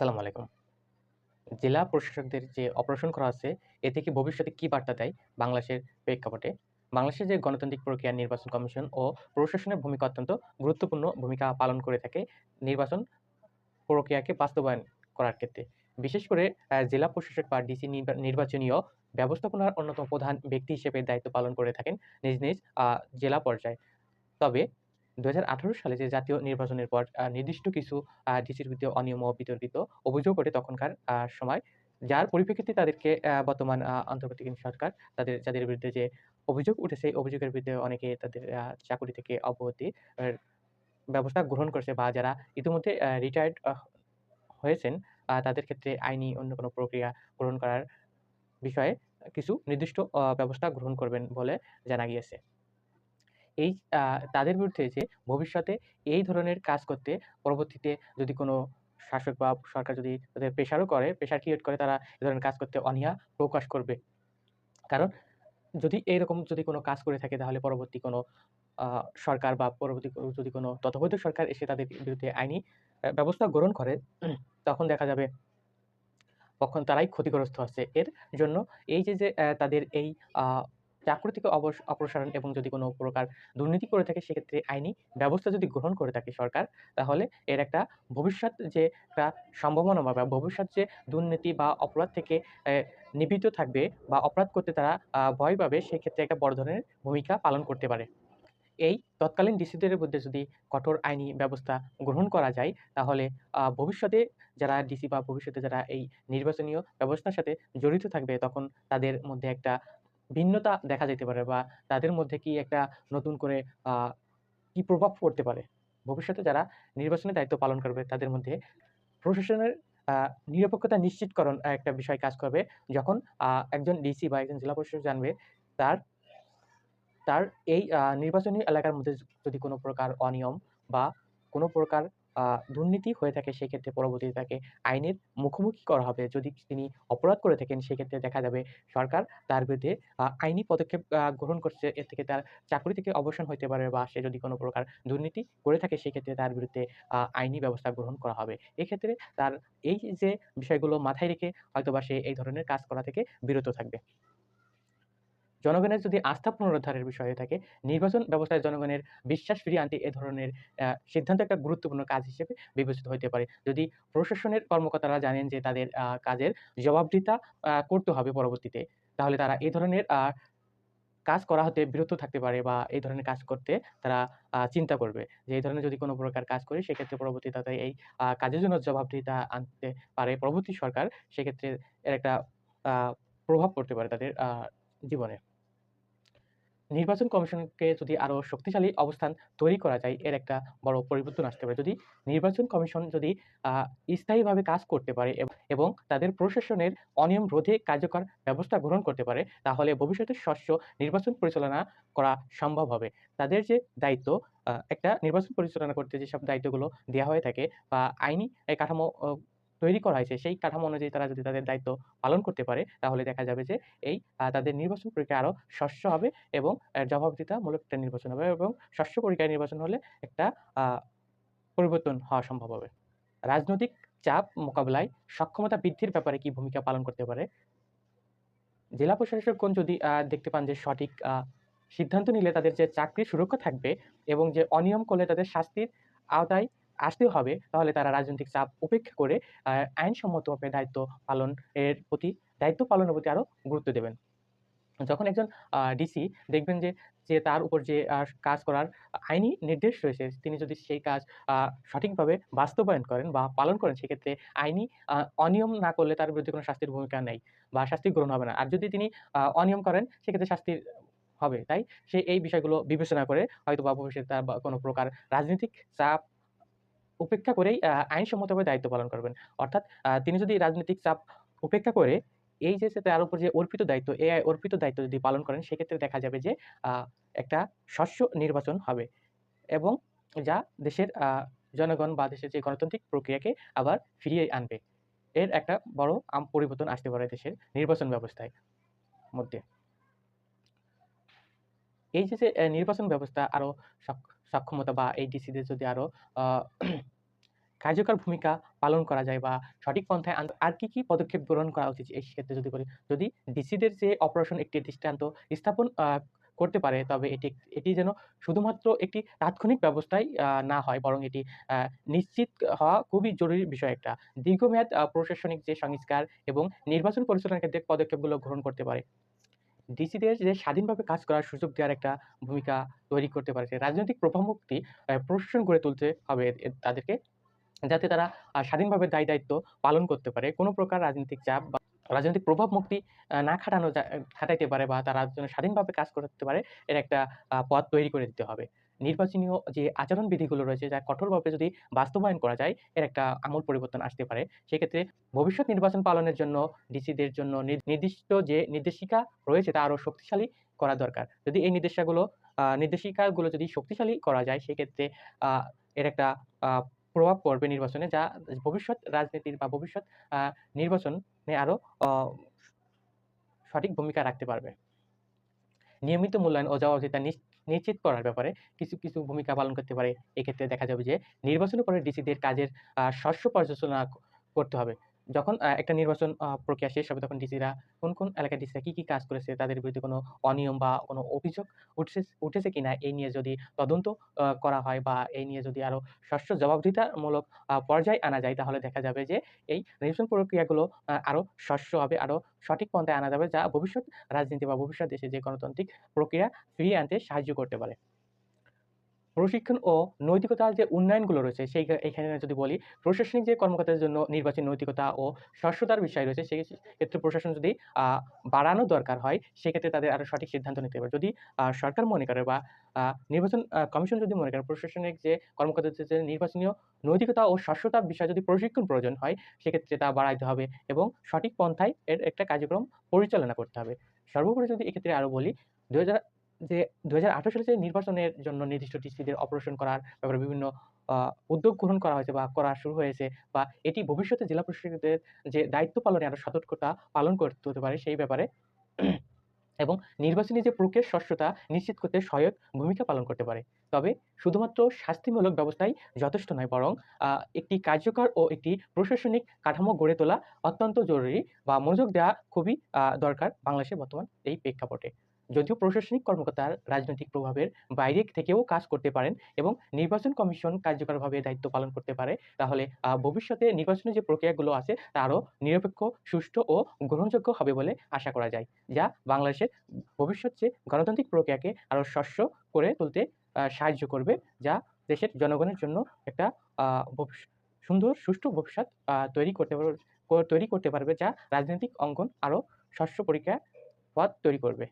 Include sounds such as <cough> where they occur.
আসসালামু আলাইকুম। জেলা প্রশাসকদের যে অপারেশন করা হচ্ছে, এ থেকে ভবিষ্যতে কি বার্তা দেয় বাংলাদেশের প্রেক্ষাপটে? বাংলাদেশের যে গণতান্ত্রিক প্রক্রিয়া নির্বাচন কমিশন ও প্রশাসনের ভূমিকা অত্যন্ত গুরুত্বপূর্ণ ভূমিকা পালন করে থাকে নির্বাচন প্রক্রিয়াকে বাস্তবায়ন করার ক্ষেত্রে। বিশেষ করে জেলা প্রশাসক বা ডিসি নির্বাচনীয় ব্যবস্থাপনার অন্যতম প্রধান ব্যক্তি হিসেবে দায়িত্ব পালন করে থাকেন নিজ, নিজ জেলা পর্যায়ে। তবে ২০১৮ সালে যে জাতীয় নির্বাচনের পর নির্দিষ্ট কিছু ডিসির বিরুদ্ধে অনিয়ম ও বিতর্কিত অভিযোগ ওঠে তখনকার সময়। যার পরিপ্রেক্ষিতে তাদেরকে বর্তমান অন্তর্বর্তীকালীন সরকার তাদের যাদের বিরুদ্ধে যে অভিযোগ উঠেছে, এই অভিযোগের বিরুদ্ধে অনেকে তাদের চাকরি থেকে অব্যাহতি ব্যবস্থা গ্রহণ করেছে বা যারা ইতিমধ্যে রিটায়ার্ড হয়েছেন, তাদের ক্ষেত্রে আইনি অন্য কোনো প্রক্রিয়া গ্রহণ করার বিষয়ে কিছু নির্দিষ্ট ব্যবস্থা গ্রহণ করবেন বলে জানা গিয়েছে। এই তাদের বিরুদ্ধে যে ভবিষ্যতে এই ধরনের কাজ করতে পরবর্তীতে যদি কোনো শাসক বা সরকার যদি তাদের প্রেশারও করে, প্রেশার ক্রিয়েট করে তারা এ ধরনের কাজ করতে অনীহা প্রকাশ করবে। কারণ যদি এইরকম যদি কোনো কাজ করে থাকে তাহলে পরবর্তী কোনো সরকার বা পরবর্তী যদি কোনো তত্ত্বাবধায়ক সরকার এসে তাদের বিরুদ্ধে আইনি ব্যবস্থা গ্রহণ করে, তখন দেখা যাবে তখন তারাই ক্ষতিগ্রস্ত হচ্ছে। এর জন্য এই যে, যে তাদের এই চাকরি থেকে অপসারণ এবং যদি কোনো প্রকার দুর্নীতি করে থাকে সেক্ষেত্রে আইনি ব্যবস্থা যদি গ্রহণ করে থাকে সরকার, তাহলে এর একটা ভবিষ্যৎ যে একটা সম্ভাবনা বা ভবিষ্যৎ যে দুর্নীতি বা অপরাধ থেকে এ নিবৃত্ত থাকবে বা অপরাধ করতে তারা ভয় পাবে সেক্ষেত্রে একটা বড় ধরনের ভূমিকা পালন করতে পারে। এই তৎকালীন ডিসিদের মধ্যে যদি কঠোর আইনি ব্যবস্থা গ্রহণ করা যায়, তাহলে ভবিষ্যতে যারা ডিসি বা ভবিষ্যতে যারা এই নির্বাচনীয় ব্যবস্থার সাথে জড়িত থাকবে তখন তাদের মধ্যে একটা ভিন্নতা দেখা যেতে পারে বা তাদের মধ্যে কি একটা নতুন করে কি প্রভাব পড়তে পারে? ভবিষ্যতে যারা নির্বাচনের দায়িত্ব পালন করবে, তাদের মধ্যে প্রশাসনের নিরপেক্ষতা নিশ্চিতকরণ একটা বিষয় কাজ করবে। যখন একজন ডিসি বা একজন জেলা প্রশাসক জানবে, তার তার এই নির্বাচনী এলাকার মধ্যে যদি কোনো প্রকার অনিয়ম বা কোনো প্রকার দুর্নীতি হয়ে থাকে সেক্ষেত্রে পরবর্তীতে তাকে আইনের মুখোমুখি করা হবে। যদি তিনি অপরাধ করে থাকেন সেক্ষেত্রে দেখা যাবে সরকার তার বিরুদ্ধে আইনি পদক্ষেপ গ্রহণ করছে। এর থেকে তার চাকরি থেকে অবসান হইতে পারে বা সে যদি কোনো প্রকার দুর্নীতি করে থাকে সেক্ষেত্রে তার বিরুদ্ধে আইনি ব্যবস্থা গ্রহণ করা হবে। এক্ষেত্রে তার এই যে বিষয়গুলো মাথায় রেখে হয়তোবা সে এই ধরনের কাজ করা থেকে বিরত থাকবে। জনগণের যদি আস্থা পুনরুদ্ধারের বিষয় হয়ে থাকে, নির্বাচন ব্যবস্থায় জনগণের বিশ্বাস ফিরিয়ে আনতে এ ধরনের সিদ্ধান্ত একটা গুরুত্বপূর্ণ কাজ হিসেবে বিবেচিত হইতে পারে। যদি প্রশাসনের কর্মকর্তারা জানেন যে তাদের কাজের জবাবদিহিতা আ করতে হবে পরবর্তীতে, তাহলে তারা এই ধরনের কাজ করা হতে বিরত থাকতে পারে বা এই ধরনের কাজ করতে তারা চিন্তা করবে। যে এই ধরনের যদি কোনো প্রকার কাজ করি সেক্ষেত্রে পরবর্তী তাদের এই কাজের জন্য জবাবদিহিতা আনতে পারে পরবর্তী সরকার। সেক্ষেত্রে এর একটা প্রভাব পড়তে পারে তাদের জীবনে। নির্বাচন কমিশনকে যদি আরও শক্তিশালী অবস্থান তৈরি করা যায়, এর একটা বড় পরিবর্তন আসতে পারে। যদি নির্বাচন কমিশন যদি স্থায়ীভাবে কাজ করতে পারে এবং তাদের প্রশাসনের অনিয়ম রোধে কার্যকর ব্যবস্থা গ্রহণ করতে পারে, তাহলে ভবিষ্যতে স্বচ্ছ নির্বাচন পরিচালনা করা সম্ভব হবে। তাদের যে দায়িত্ব একটা নির্বাচন পরিচালনা করতে যেসব দায়িত্বগুলো দেওয়া হয়ে থাকে বা আইনি কাঠামো তৈরি করা হয়েছে, সেই কাঠামো অনুযায়ী তারা যদি তাদের দায়িত্ব পালন করতে পারে, তাহলে দেখা যাবে যে এই তাদের নির্বাচন প্রক্রিয়া আরও স্বচ্ছ হবে এবং এ জবাবদিহিতামূলক একটা নির্বাচন হবে এবং স্বচ্ছ প্রক্রিয়ায় নির্বাচন হলে একটা পরিবর্তন হওয়া সম্ভব হবে। রাজনৈতিক চাপ মোকাবিলায় সক্ষমতা বৃদ্ধির ব্যাপারে কি ভূমিকা পালন করতে পারে? জেলা প্রশাসকগণ যদি দেখতে পান যে সঠিক সিদ্ধান্ত নিলে তাদের যে চাকরির সুরক্ষা থাকবে এবং যে অনিয়ম করলে তাদের শাস্তির আওতায় আসতে হবে, তাহলে তারা রাজনৈতিক চাপ উপেক্ষা করে আইনসম্মতভাবে দায়িত্ব পালন এর প্রতি দায়িত্ব পালনের প্রতি আরও গুরুত্ব দেবেন। যখন একজন ডিসি দেখবেন যে, যে তার উপর যে কাজ করার আইনি নির্দেশ রয়েছে, তিনি যদি সেই কাজ সঠিকভাবে বাস্তবায়ন করেন বা পালন করেন, সেক্ষেত্রে আইনি অনিয়ম না করলে তার বিরুদ্ধে কোনো শাস্তির ভূমিকা নেই বা শাস্তি গ্রহণ হবে না। আর যদি তিনি অনিয়ম করেন, সেক্ষেত্রে শাস্তি হবে। তাই সে এই বিষয়গুলো বিবেচনা করে হয়তো বা ভবিষ্যতে তার কোনো প্রকার রাজনৈতিক চাপ উপেক্ষা করেই আইনসম্মতভাবে দায়িত্ব পালন করবেন। অর্থাৎ তিনি যদি রাজনৈতিক চাপ উপেক্ষা করে এই যে, তার উপর যে অর্পিত দায়িত্ব, এ অর্পিত দায়িত্ব যদি পালন করেন সেক্ষেত্রে দেখা যাবে যে একটা স্বচ্ছ নির্বাচন হবে এবং যা দেশের জনগণ বা দেশের যে গণতান্ত্রিক প্রক্রিয়াকে আবার ফিরিয়ে আনবে। এর একটা বড় আম পরিবর্তন আসতে পারে দেশের নির্বাচন ব্যবস্থায় মধ্যে। এই যে, নির্বাচন ব্যবস্থা আরও সক সক্ষমতা বা এই ডিসিদের যদি আরও আ কার্যকর ভূমিকা পালন করা যায় বা সঠিক পন্থায় আর কি, কি পদক্ষেপ গ্রহণ করা উচিত এই ক্ষেত্রে যদি বলি, যদি ডিসিদের যে অপারেশন একটি দৃষ্টান্ত স্থাপন করতে পারে তবে এটি এটি যেন শুধুমাত্র একটি তাৎক্ষণিক ব্যবস্থাই না হয় বরং এটি নিশ্চিত হওয়া খুবই জরুরি বিষয় একটা। দীর্ঘমেয়াদ প্রশাসনিক যে সংস্কার এবং নির্বাচন পরিচালনার ক্ষেত্রে পদক্ষেপগুলো গ্রহণ করতে পারে। ডিসিদের যে স্বাধীনভাবে কাজ করার সুযোগ দেওয়ার একটা ভূমিকা তৈরি করতে পারে। রাজনৈতিক প্রভাবমুক্তি মুক্তি প্রশাসন গড়ে তুলতে হবে তাদেরকে। যাতে তারা স্বাধীনভাবে দায়-দায়িত্ব পালন করতে পারে। কোনো প্রকার রাজনৈতিক চাপ বা রাজনৈতিক প্রভাব মুক্তি না খাটানো খাটাইতে পারে বা তারা স্বাধীনভাবে কাজ করতে পারে, এর একটা পথ তৈরি করে দিতে হবে। নির্বাচনীয় যে আচরণ বিধিগুলো রয়েছে, যা কঠোরভাবে যদি বাস্তবায়ন করা যায়, এর একটা আমূল পরিবর্তন আসতে পারে। সেক্ষেত্রে ভবিষ্যৎ নির্বাচন পালনের জন্য, ডিসিদের জন্য নির্দিষ্ট যে নির্দেশিকা রয়েছে, তা আরও শক্তিশালী করা দরকার। যদি এই নির্দেশাগুলো নির্দেশিকাগুলো যদি শক্তিশালী করা যায়, সেক্ষেত্রে এর একটা প্রভাব পড়বে নির্বাচনে, যা ভবিষ্যৎ রাজনীতির বা ভবিষ্যৎ নির্বাচনে আরও সঠিক ভূমিকা রাখতে পারবে। নিয়মিত মূল্যায়ন ও জবাবদিহিতা নিশ্চিত করার ব্যাপারে কিছু, কিছু ভূমিকা পালন করতে পারে। এক্ষেত্রে দেখা যাবে যে নির্বাচনের পরে ডিসিদের কাজের স্বচ্ছ পর্যালোচনা করতে হবে। যখন একটা নির্বাচন প্রক্রিয়া শেষ হবে তখন ডিসিরা কোন, কোন এলাকায় ডিসিরা কি, কি কাজ করেছে তাদের বিরুদ্ধে কোনো অনিয়ম বা কোনো অভিযোগ উঠছে উঠেছে কিনা এই নিয়ে যদি তদন্ত করা হয় বা এই নিয়ে যদি আরও স্বস্ব জবাবদিহিতামূলক আ পর্যায়ে আনা যায় তাহলে দেখা যাবে যে এই নির্বাচন প্রক্রিয়াগুলো আ আরও স্বস্ব হবে, আরও সঠিক পন্থায় আনা যাবে যা ভবিষ্যৎ রাজনীতি বা ভবিষ্যৎ দেশে যে গণতান্ত্রিক প্রক্রিয়া ফিরিয়ে আনতে সাহায্য করতে পারে। প্রশিক্ষণ ও নৈতিকতার যে উন্নয়নগুলো রয়েছে, সেই এখানে যদি বলি, প্রশাসনিক যে কর্মকর্তাদের জন্য নির্বাচন নৈতিকতা ও স্বচ্ছতার বিষয় রয়েছে, সেই ক্ষেত্রে প্রশাসন যদি বাড়ানো দরকার হয়, সেক্ষেত্রে তাদের আরও সঠিক সিদ্ধান্ত নিতে হবে। যদি সরকার মনে করে বা নির্বাচন কমিশন যদি মনে করে, প্রশাসনিক যে কর্মকর্তাদের যে নির্বাচনীয় নৈতিকতা ও স্বচ্ছতার বিষয়ে যদি প্রশিক্ষণ প্রয়োজন হয়, সেক্ষেত্রে তা বাড়াইতে হবে এবং সঠিক পন্থায় এর একটা কার্যক্রম পরিচালনা করতে হবে। সর্বোপরি যদি এক্ষেত্রে আরও বলি ২০০০ যে ২০১৮ সালে যে নির্বাচনের জন্য নির্দিষ্ট ডিসিদের অপারেশন করার ব্যাপারে বিভিন্ন উদ্যোগ গ্রহণ করা হয়েছে বা করা শুরু হয়েছে বা এটি ভবিষ্যতে জেলা প্রশাসকদের যে দায়িত্ব পালনে আরও সতর্কতা পালন করতে হতে পারে সেই ব্যাপারে <clears throat> এবং নির্বাচনী যে প্রক্রিয়ার স্বচ্ছতা নিশ্চিত করতে সহায়ক ভূমিকা পালন করতে পারে। তবে শুধুমাত্র শাস্তিমূলক ব্যবস্থাই যথেষ্ট নয়, বরং একটি কার্যকর ও একটি প্রশাসনিক কাঠামো গড়ে তোলা অত্যন্ত জরুরি বা মনোযোগ দেওয়া খুবই দরকার বাংলাদেশের বর্তমান এই প্রেক্ষাপটে। যদিও প্রশাসনিক কর্মকর্তার রাজনৈতিক প্রভাবের বাইরে থেকেও কাজ করতে পারেন এবং নির্বাচন কমিশন কার্যকরভাবে দায়িত্ব পালন করতে পারে তাহলে ভবিষ্যতে নির্বাচনের যে প্রক্রিয়াগুলো আছে তা আরও নিরপেক্ষ, সুষ্ঠু ও গ্রহণযোগ্য হবে বলে আশা করা যায়। যা বাংলাদেশের ভবিষ্যৎ গণতান্ত্রিক প্রক্রিয়াকে আরও স্বস্ব করে তুলতে সাহায্য করবে যা দেশের জনগণের জন্য একটা সুন্দর সুষ্ঠু ভবিষ্যৎ তৈরি করতে তৈরি করতে পারবে যা রাজনৈতিক অঙ্গন আরও স্বস্ব পরীক্ষা পথ তৈরি করবে।